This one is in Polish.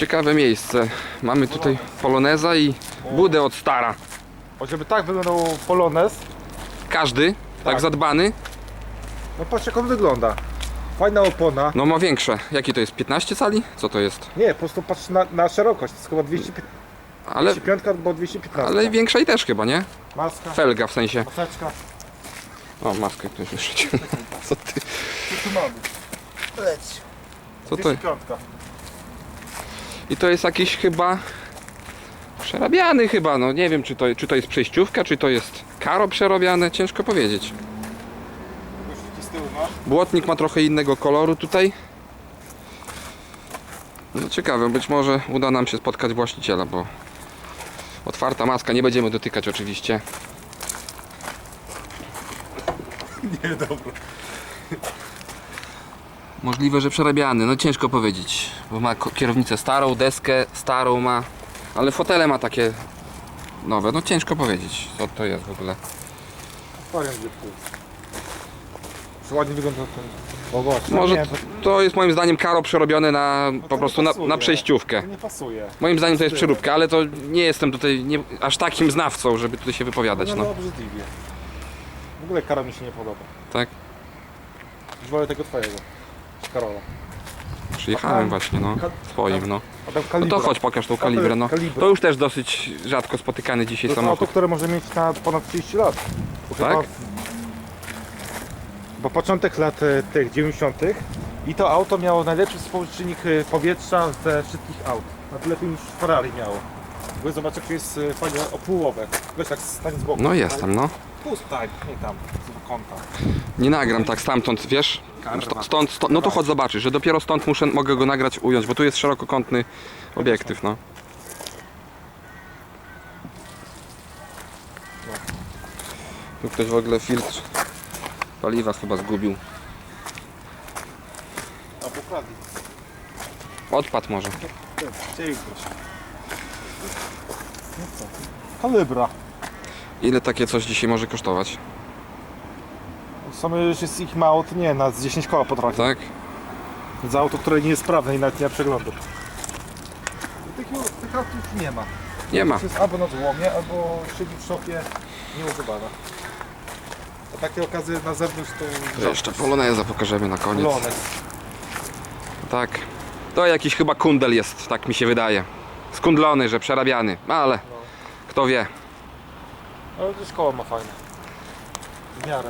Ciekawe miejsce. Mamy tutaj poloneza i budę od stara. O, żeby tak wyglądał Polonez, Każdy, tak, Tak. zadbany. no patrz jak on wygląda. Fajna opona. No ma większe. Jaki to jest? 15 cali? Co to jest? Nie, po prostu patrz na, na szerokość, to jest chyba 205 Ale, 205 albo 215. ale większa i też chyba, nie? Maska, Felga w sensie. maseczka. O, maskę ktoś wyrzucił. Co ty? Co tu mamy? Leć. Co to? 205. I to jest jakiś chyba przerabiany chyba, no nie wiem czy to, czy to jest przejściówka, czy to jest karo przerobiane, ciężko powiedzieć. Błotnik ma trochę innego koloru tutaj. No ciekawe, być może uda nam się spotkać właściciela, bo otwarta maska, nie będziemy dotykać oczywiście. Nie, dobra. Możliwe, że przerabiany, no ciężko powiedzieć, bo ma kierownicę starą, deskę starą ma, ale fotele ma takie nowe, no ciężko powiedzieć co to jest w ogóle. Czy ładnie wygląda ten... Może to, jest moim zdaniem karo przerobione na to po prostu na, na przejściówkę. to nie pasuje. Moim zdaniem to jest przeróbka, ale to nie jestem tutaj nie, aż takim znawcą, żeby tutaj się wypowiadać. No, No. no obrzydliwie. W ogóle kara mi się nie podoba. Tak? Już wolę tego twojego. Karola. Przyjechałem właśnie, no. Swoim, no. A tam No kalibra. to chodź, pokaż tą kalibrę, no. kalibra. To już też dosyć rzadko spotykany dzisiaj To jest auto, samochód. które może mieć na ponad 30 lat. Bo Tak? chyba- Bo początek lat e, tych 90. i to auto miało najlepszy współczynnik e, powietrza ze wszystkich aut. Nawet lepiej niż Ferrari miało. Bo zobacz jak jest e, fajnie opółowe. Weź tak stań z boku. No jestem, no. Tu stań, nie tam, z kąta. Nie nagram tak stamtąd, wiesz? St- Stąd, stąd, no to chodź zobaczysz, że dopiero stąd muszę, mogę go nagrać, ująć, bo tu jest szerokokątny obiektyw, no. Tu ktoś w ogóle filtr paliwa chyba zgubił. A pokładnie. Odpadł może. Co? Kalibra. Ile takie coś dzisiaj może kosztować? W sumie już jest ich mało, to nie, na z 10 koła potrafi. Tak? Za auto, które nie jest sprawne i nawet nie ma przeglądu. Tych, tych aut już nie ma. Nie ma. To jest albo na złomie, albo siedzi w szopie nieużywane. A takie okazy na zewnątrz to... To jeszcze poloneza pokażemy na koniec. Lones. Tak. To jakiś chyba kundel jest, tak mi się wydaje. Skundlony, że przerabiany, ale kto wie. Ale to szkoła ma fajne. W miarę.